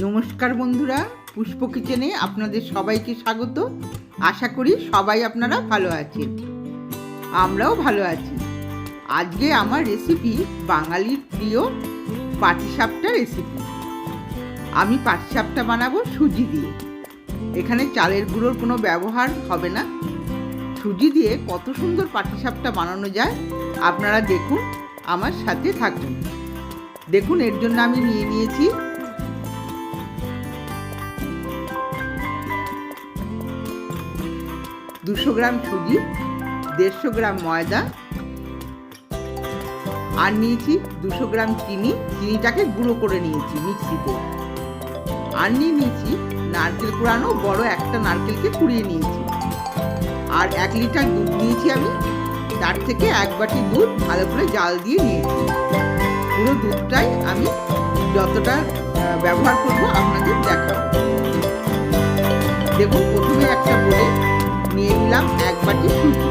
নমস্কার বন্ধুরা, পুষ্প কিচেনে আপনাদের সবাইকে স্বাগত। আশা করি সবাই আপনারা ভালো আছেন। আমরাও ভালো আছি। আজকে আমার রেসিপি বাঙালির প্রিয় পাটিসাপটা রেসিপি আমি পাটিসাপটা বানাবো সুজি দিয়ে। এখানে চালের গুঁড়োর কোনো ব্যবহার হবে না। সুজি দিয়ে কত সুন্দর পাটিসাপটা বানানো যায়, আপনারা দেখুন, আমার সাথে থাকুন। দেখুন, এর জন্য আমি নিয়ে নিয়েছি দুশো গ্রাম সুজি, দেড়শো গ্রাম ময়দা, আর নিয়েছি দুশো গ্রাম চিনি। চিনিটাকে গুঁড়ো করে নিয়েছি মিক্সিতে। আর নিয়ে নিয়েছি নারকেল কুড়ানো, বড় একটা নারকেলকে কুড়িয়ে নিয়েছি। আর এক লিটার দুধ নিয়েছি আমি, তার থেকে এক বাটি দুধ ভালো করে জাল দিয়ে নিয়েছি। পুরো দুধটাই আমি যতটা ব্যবহার করব আপনাদের দেখাবো। দেখুন, প্রথমে একটা বলে নিয়ে নিলাম এক বাটি সুজি।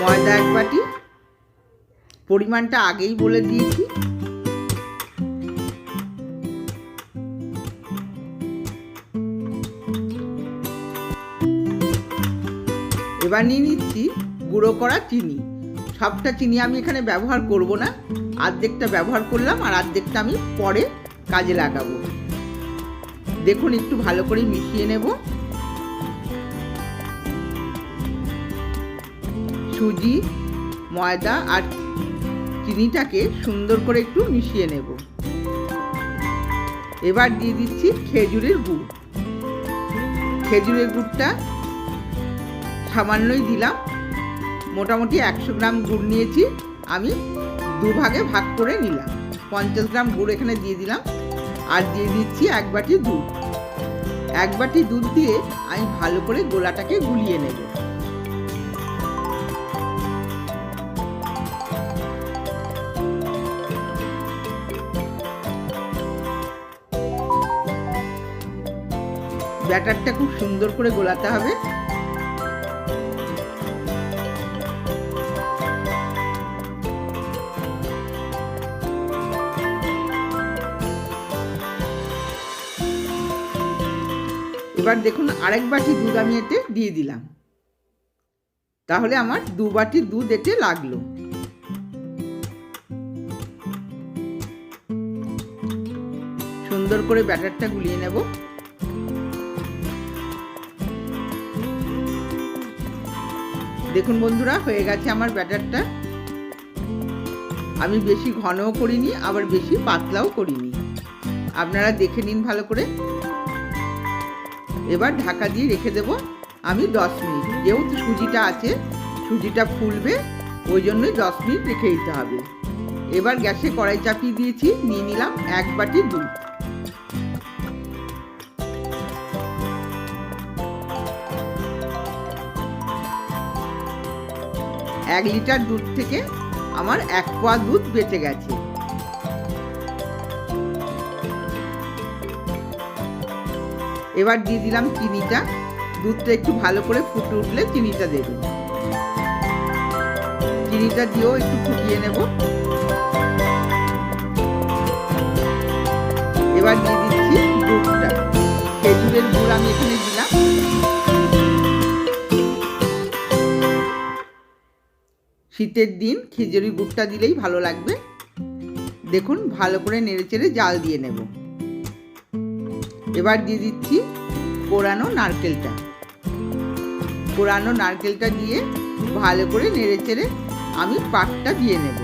ময়দা এক বাটি। পরিমাণটা আগেই বলে দিয়েছি। এবার নিয়ে নিচ্ছি গুঁড়ো করা চিনি। সবটা চিনি আমি এখানে ব্যবহার করব না। অর্ধেকটা ব্যবহার করলাম আর অর্ধেকটা আমি পরে কাজে লাগাবো। দেখুন, একটু ভালো করে মিশিয়ে নেব। সুজি, ময়দা আর চিনিটাকে সুন্দর করে একটু মিশিয়ে নেব। এবার দিয়ে দিচ্ছি খেজুরের গুড়। খেজুরের গুড়টা সামান্যই দিলাম। মোটামুটি একশো গ্রাম গুড় নিয়েছি। আমি দুভাগে ভাগ করে নিলাম। পঞ্চাশ গ্রাম গুড় এখানে দিয়ে দিলাম আর দিয়ে দিচ্ছি এক বাটি দুধ। এক বাটি দুধ দিয়ে আমি ভালো করে গোলাটাকে গুলিয়ে নেব। ব্যাটারটা খুব সুন্দর করে গোলাতে হবে। এবার দেখুন আরেক বাটি দুধ আমি এতে দিয়ে দিলাম। তাহলে আমার দু বাটি দুধ এতে লাগল। সুন্দর করে ব্যাটারটা গুলিয়ে নেব। দেখুন বন্ধুরা, হয়ে গেছে আমার ব্যাটারটা। আমি বেশি ঘনও করিনি, আবার বেশি পাতলাও করিনি। আপনারা দেখে নিন ভালো করে। এবার ঢাকা দিয়ে রেখে দেব আমি দশ মিনিট। যেহেতু সুজিটা আছে, সুজিটা ফুলবে, ওই জন্যই দশ মিনিট রেখে দিতে হবে। এবার গ্যাসে কড়াই চাপিয়ে দিয়েছি, নিয়ে নিলাম এক বাটি দুধ। এক লিটার দুধ থেকে আমার এক পোয়া দুধ বেঁচে গেছে। এবার দিয়ে দিলাম চিনিটা। দুধটা একটু ভালো করে ফুটে উঠলে চিনিটা দেবেন চিনিটা দিয়েও একটু ফুটিয়ে নেব। এবার দিয়ে দিচ্ছি গুড়টা। খেজুরের গুড় আমি এখানে দিলাম। শীতের দিন খেজুরি গুড়টা দিলেই ভালো লাগবে। দেখুন, ভালো করে নেড়েচেড়ে জাল দিয়ে নেব। এবার দিয়ে দিচ্ছি কোরানো নারকেলটা। কোরানো নারকেলটা দিয়ে ভালো করে নেড়ে চেড়ে আমি পাকটা দিয়ে নেব।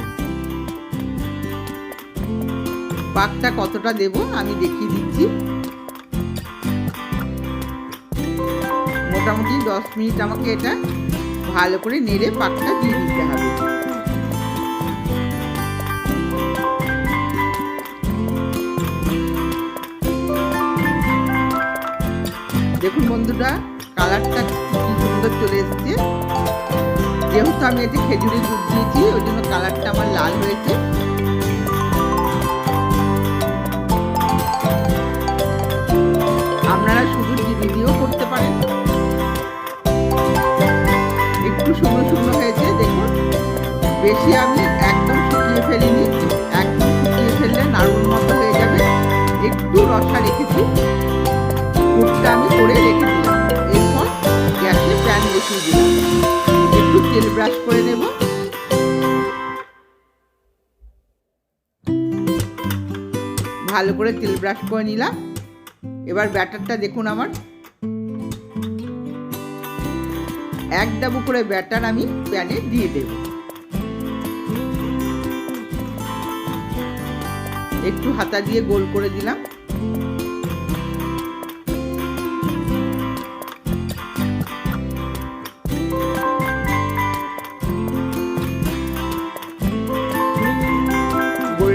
পাকটা কতটা দেব আমি দেখিয়ে দিচ্ছি। মোটামুটি দশ মিনিট আমাকে এটা ভালো করে নেড়ে পাকটা দিয়ে দিতে হবে। বন্ধুরা, কালারটা কি সুন্দর চলে এসছে। যেহেতু আমি এতে খেজুরের দুধ দিয়েছি, ওই জন্য কালারটা আমার লাল হয়েছে। আপনারা শুধু চিনি দিয়েও করতে পারেন। একটু শুকনো শুকনো হয়েছে, দেখুন। বেশি আমি একদম শুকিয়ে ফেলিনি। একদম শুকিয়ে ফেললে নাড়ুর মতো হয়ে যাবে। একটু রসা রেখেছি। পুরটা আমি করে রেখে দিলাম। একটু তেল ব্রাশ করে নেব। ভালো করে তেল ব্রাশ করে নিলাম। এবার ব্যাটারটা দেখুন আমার। এক ডাবু করে ব্যাটার আমি প্যানে দিয়ে দেব। একটু হাতা দিয়ে গোল করে দিলাম।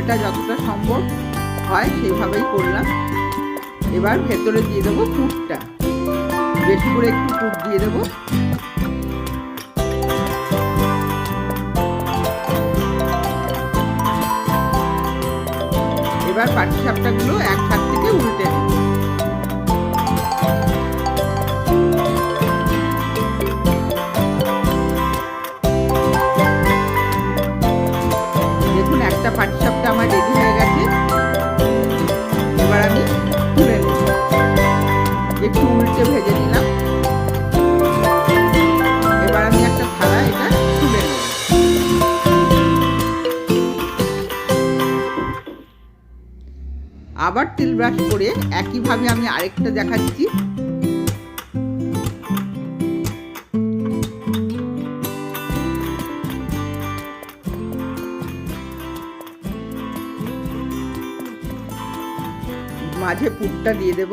গোলটা যতটা সম্ভব হয় সেইভাবেই করলাম। এবার ভেতরে দিয়ে দেবো পুরটা বেশি করে একটু পুর দিয়ে দেবো। এবার পাটি সাপটাগুলো এক হাত থেকে উল্টে নেব। একটা পাটিসাপটা আমার রেডি হয়ে গেছে। এবার আমি তুলে নেব। একটু উল্টে ভেজে নিলাম। এবার আমি একটা থালা এটা তুলে আবার তেল ব্রাশ করে একইভাবে আমি আরেকটা দেখাচ্ছি। মাঝে পুরটা দিয়ে দেব।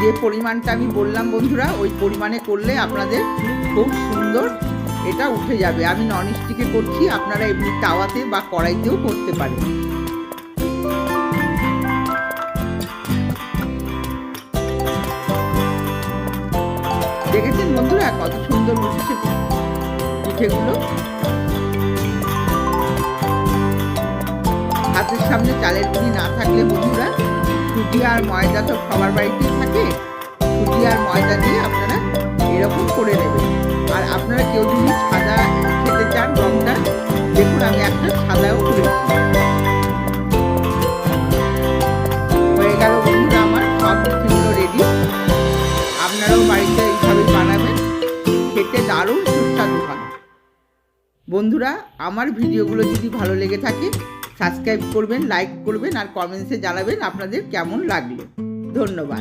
যে পরিমাণটা আমি বললাম বন্ধুরা, ওই পরিমাণে করলে আপনাদের খুব সুন্দর এটা উঠে যাবে। আমি নন স্টিকে করছি, আপনারা এমনি তাওয়াতে বা কড়াইতেও করতে পারেন। দেখেছেন বন্ধুরা, কত সুন্দর উঠেছে পিঠেগুলো হাতের সামনে চালের গুঁড়ি না থাকলে বন্ধুরা, সুজি আর ময়দা তো সবার বাড়িতেই থাকে। সুজি আর ময়দা দিয়ে আপনারা এরকম করে নেবেন। আর আপনারা কেউ যদি সাদা খেতে চান রংটা, দেখুন আমি একটা সাদাও করেছি। আমার রেডি আপনারাও বানাবেন। খেতে দারুণ সুস্বাদু হয়। বন্ধুরা, আমার ভিডিওগুলো যদি ভালো লেগে থাকে সাবস্ক্রাইব করবেন লাইক করবেন, আর কমেন্টসে জানাবেন আপনাদের কেমন লাগল। ধন্যবাদ।